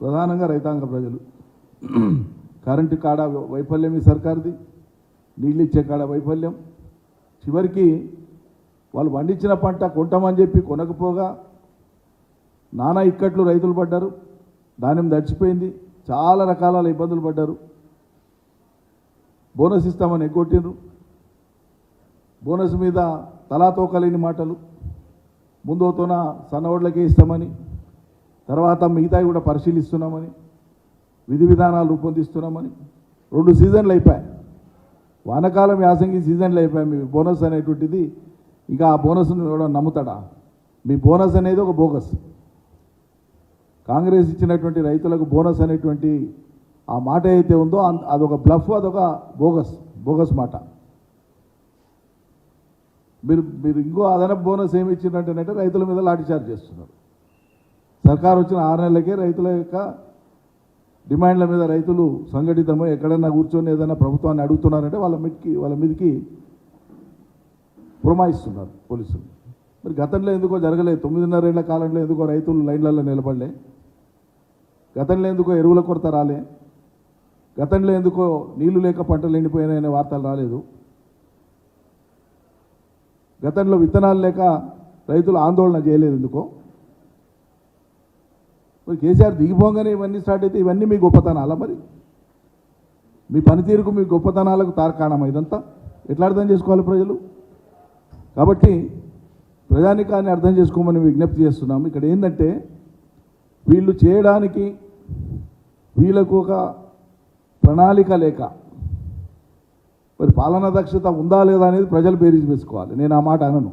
ప్రధానంగా రైతాంగ ప్రజలు. కరెంటు కాడ వైఫల్యం ఈ సర్కార్ది నీళ్ళు ఇచ్చే కాడ వైఫల్యం. చివరికి వాళ్ళు పండించిన పంట కొంటామని చెప్పి కొనకపోగా నానా ఇక్కట్లు రైతులు పడ్డారు. ధాన్యం దడిచిపోయింది చాలా రకాల ఇబ్బందులు పడ్డారు. బోనస్ ఇస్తామని ఎగ్గొట్టిండ్రు. బోనస్ మీద తలాతోకలేని మాటలు. ముందోతోన సన్నోడ్లకే ఇస్తామని తర్వాత మిగతావి కూడా పరిశీలిస్తున్నామని విధి విధానాలు రూపొందిస్తున్నామని. రెండు సీజన్లు అయిపోయాయి. వానకాలం యాసంగి సీజన్లు అయిపోయాయి. మీ బోనస్ అనేటువంటిది ఇంకా ఆ బోనస్ను ఎవడో నమ్ముతాడా? మీ బోనస్ అనేది ఒక బోగస్. కాంగ్రెస్ ఇచ్చినటువంటి రైతులకు బోనస్ అనేటువంటి ఆ మాట అయితే ఉందో అదొక బ్లఫ్ అదొక బోగస్ బోగస్ మాట. మీరు మీరు ఇంకో అదనపు బోనస్ ఏమి ఇచ్చిందంటేనంటే రైతుల మీద లాఠీచార్జ్ చేస్తున్నారు. సర్కారు వచ్చిన ఆరు నెలలకే రైతుల యొక్క డిమాండ్ల మీద రైతులు సంఘటితమై ఎక్కడన్నా కూర్చొని ఏదైనా ప్రభుత్వాన్ని అడుగుతున్నారంటే వాళ్ళ మీదకి వాళ్ళ మీదకి పురమాయిస్తున్నారు పోలీసులు. మరి గతంలో ఎందుకో జరగలేదు. తొమ్మిదిన్నరేళ్ళ కాలంలో ఎందుకో రైతులు లైన్లలో నిలబడలే. గతంలో ఎందుకో ఎరువుల కొరత రాలే. గతంలో ఎందుకో నీళ్ళు లేక పంటలు ఎండిపోయినాయనే వార్తలు రాలేదు. గతంలో విత్తనాలు లేక రైతులు ఆందోళన చేయలేదు ఎందుకో. మరి కేసీఆర్ దిగిపోగానే ఇవన్నీ స్టార్ట్ అయితే ఇవన్నీ మీ గొప్పతనాలా మరి? మీ పనితీరుకు మీ గొప్పతనాలకు తార్కాణం ఇదంతా? ఎట్లా అర్థం చేసుకోవాలి ప్రజలు? కాబట్టి ప్రజానికాన్ని అర్థం చేసుకోమని విజ్ఞప్తి చేస్తున్నాము. ఇక్కడ ఏంటంటే వీళ్ళు చేయడానికి వీళ్ళకు ఒక ప్రణాళిక లేక మరి పాలనా దక్షత ఉందా లేదా అనేది ప్రజలు బేరీజ్ వేసుకోవాలి. నేను ఆ మాట అనను.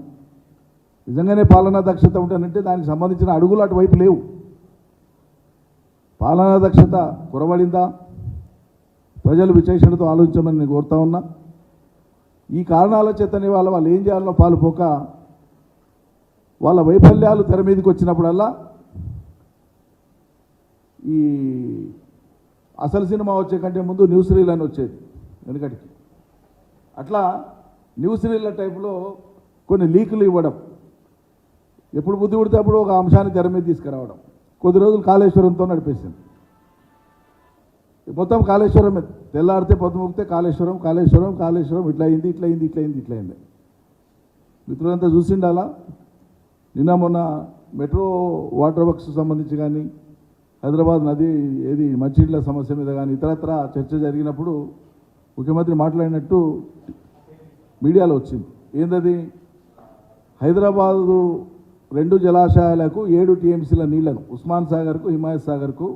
నిజంగానే పాలనా దక్షత ఉంటానంటే దానికి సంబంధించిన అడుగులు అటువైపు లేవు. పాలనా దక్షత కురబడిందా ప్రజలు విచక్షణతో ఆలోచించమని నేను కోరుతా ఉన్నా. ఈ కారణాల చేతనే వాళ్ళ వాళ్ళు ఏం చేయాలో పాలుపోక వాళ్ళ వైఫల్యాలు తెర మీదకి వచ్చినప్పుడల్లా ఈ అసలు సినిమా వచ్చే కంటే ముందు న్యూస్ రీల్ అని వచ్చేది వెనుకటికి. అట్లా న్యూస్ రీల్ల టైప్లో కొన్ని లీకులు ఇవ్వడం ఎప్పుడు బుద్ధి పుడితే అప్పుడు ఒక అంశాన్ని తెర మీద తీసుకురావడం. కొద్ది రోజులు కాళేశ్వరంతో నడిపేసింది. మొత్తం కాళేశ్వరమే. తెల్లారితే పొద్దుముక్తే కాళేశ్వరం కాళేశ్వరం కాళేశ్వరం ఇట్లా అయింది ఇట్లా అయింది ఇట్లా అయింది ఇట్లా అయింది. మిత్రులంతా చూసిండాలా? నిన్న మొన్న మెట్రో వాటర్ వర్క్స్ సంబంధించి కానీ హైదరాబాద్ నది ఏది మంచినీళ్ళ సమస్య మీద కానీ ఇతరత్ర చర్చ జరిగినప్పుడు ముఖ్యమంత్రి మాట్లాడినట్టు మీడియాలో వచ్చింది. ఏంటది హైదరాబాదు రెండు జలాశయాలకు ఏడు టీఎంసీల నీళ్ళను ఉస్మాన్ సాగర్కు హిమాయత్ సాగర్కు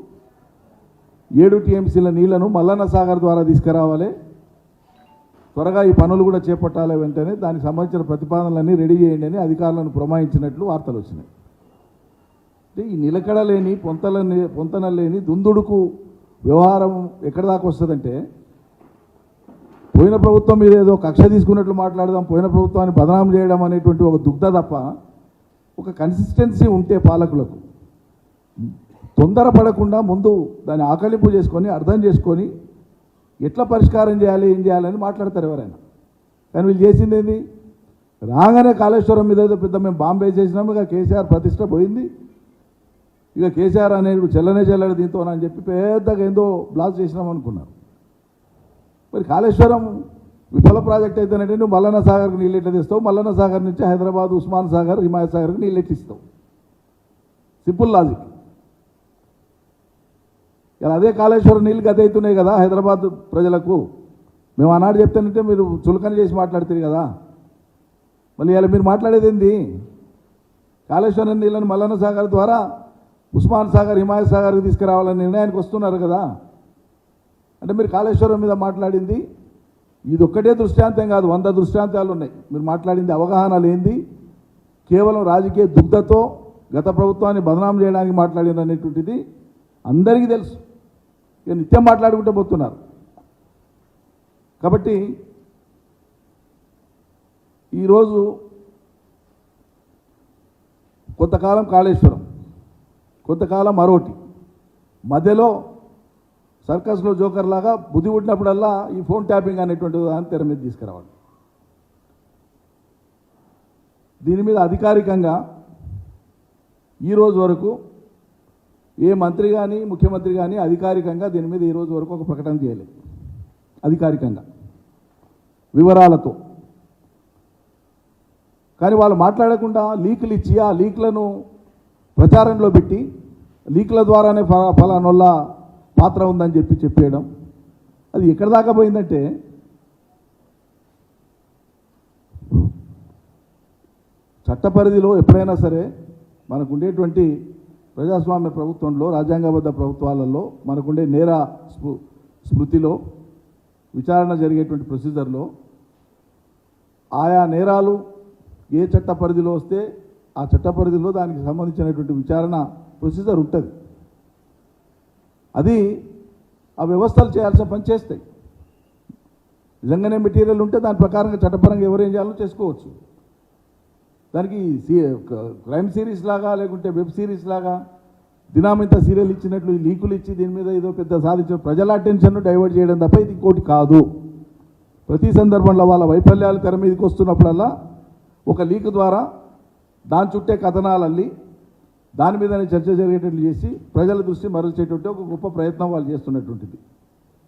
ఏడు టీఎంసీల నీళ్ళను మల్లన్న సాగర్ ద్వారా తీసుకురావాలి. త్వరగా ఈ పనులు కూడా చేపట్టాలి వెంటనే. దానికి సంబంధించిన ప్రతిపాదనలన్నీ రెడీ చేయండి అని అధికారులను పురమాయించినట్లు వార్తలు వచ్చినాయి. అంటే ఈ నిలకడ లేని పొంతల పొంతన లేని దుందుడుకు వ్యవహారం ఎక్కడి దాకా వస్తుందంటే పోయిన ప్రభుత్వం మీద ఏదో కక్ష తీసుకున్నట్లు మాట్లాడదాం పోయిన ప్రభుత్వాన్ని బదనాం చేయడం అనేటువంటి ఒక దుగ్ధ తప్ప ఒక కన్సిస్టెన్సీ ఉంటే పాలకులకు. తొందరపడకుండా ముందు దాన్ని ఆకలింపు చేసుకొని అర్థం చేసుకొని ఎట్లా పరిష్కారం చేయాలి ఏం చేయాలని మాట్లాడతారు ఎవరైనా. కానీ వీళ్ళు చేసింది ఏంది? రాగానే కాళేశ్వరం మీద ఏదో పెద్ద మేము బాంబే చేసినాము ఇక కేసీఆర్ ప్రతిష్ట పోయింది. ఇక కేసీఆర్ అనేది చెల్లనే చెల్లడు దీంతో అని చెప్పి పెద్దగా ఏందో బ్లాక్ చేసినాం అనుకున్నారు మరి కాళేశ్వరం విఫల ప్రాజెక్ట్ అయితేనంటే నువ్వు మల్లన్న సాగర్కి నీళ్ళు ఎట్లా తెస్తావు? మల్లన్న సాగర్ నుంచి హైదరాబాద్ ఉస్మాన్ సాగర్ హిమాయ సాగర్కి నీళ్ళు ఎట్టిస్తావు సింపుల్ లాజిక్. ఇలా అదే కాళేశ్వరం నీళ్ళు గత అవుతున్నాయి కదా హైదరాబాద్ ప్రజలకు. మేము ఆనాడు చెప్తానంటే మీరు చులకన చేసి మాట్లాడుతుంది కదా. మళ్ళీ ఇలా మీరు మాట్లాడేది ఏంది? కాళేశ్వరం నీళ్ళని మల్లన్న సాగర్ ద్వారా ఉస్మాన్ సాగర్ హిమాయ సాగర్కి తీసుకురావాలని నిర్ణయానికి వస్తున్నారు కదా. అంటే మీరు కాళేశ్వరం మీద మాట్లాడింది ఇది ఒక్కటే దృష్టాంతం కాదు వంద దృష్టాంతాలు ఉన్నాయి మీరు మాట్లాడింది అవగాహన లేనిది కేవలం రాజకీయ దుగ్ధతో గత ప్రభుత్వాన్ని బదనాం చేయడానికి మాట్లాడిన అనేటువంటిది అందరికీ తెలుసు. ఇక నిత్యం మాట్లాడుకుంటూ పోతున్నారు. కాబట్టి ఈరోజు కొంతకాలం కాళేశ్వరం కొంతకాలం మరోటి మధ్యలో సర్కస్లో జోకర్ లాగా బుద్ధి పుట్టినప్పుడల్లా ఈ ఫోన్ ట్యాపింగ్ అనేటువంటి దాన్ని తెర మీద తీసుకురావాలి. దీని మీద అధికారికంగా ఈ రోజు వరకు ఏ మంత్రి కానీ ముఖ్యమంత్రి కానీ అధికారికంగా దీని మీద ఈ రోజు వరకు ఒక ప్రకటన చేయలేదు. అధికారికంగా. వివరాలతో. కానీ వాళ్ళు మాట్లాడకుండా లీకులు ఇచ్చి ఆ లీకులను ప్రచారంలో పెట్టి లీకుల ద్వారానే ఫలా ఫలానోళ్ళ పాత్ర ఉందని చెప్పి చెప్పేయడం. అది ఎక్కడ దాకా పోయిందంటే చట్ట పరిధిలో ఎప్పుడైనా సరే మనకు ఉండేటువంటి ప్రజాస్వామ్య ప్రభుత్వంలో రాజ్యాంగబద్ధ ప్రభుత్వాలలో మనకుండే నేర స్మృతిలో విచారణ జరిగేటువంటి ప్రొసీజర్లో ఆయా నేరాలు ఏ చట్ట పరిధిలో వస్తే ఆ చట్ట పరిధిలో దానికి సంబంధించినటువంటి విచారణ ప్రొసీజర్ ఉంటుంది. అది ఆ వ్యవస్థలు చేయాల్సిన పని చేస్తాయి. నిజంగానే మెటీరియల్ ఉంటే దాని ప్రకారంగా చట్టపరంగా ఎవరేం చేయాలో చేసుకోవచ్చు. దానికి సీ- క్రైమ్ సిరీస్ లాగా లేకుంటే వెబ్ సిరీస్ లాగా దినామింత సీరియల్ ఇచ్చినట్లు ఈ లీకులు ఇచ్చి దీని మీద ఏదో పెద్ద సాధించిన ప్రజల అటెన్షన్ను డైవర్ట్ చేయడం తప్ప ఇది ఇంకోటి కాదు. ప్రతి సందర్భంలో వాళ్ళ వైఫల్యాలు తెర మీదకి వస్తున్నప్పుడల్లా ఒక లీక్ ద్వారా దాని చుట్టే కథనాలు అల్లి దాని మీదనే చర్చ జరిగేటట్లు చేసి ప్రజల దృష్టి మరల్చేటువంటి ఒక గొప్ప ప్రయత్నం వాళ్ళు చేస్తున్నటువంటిది.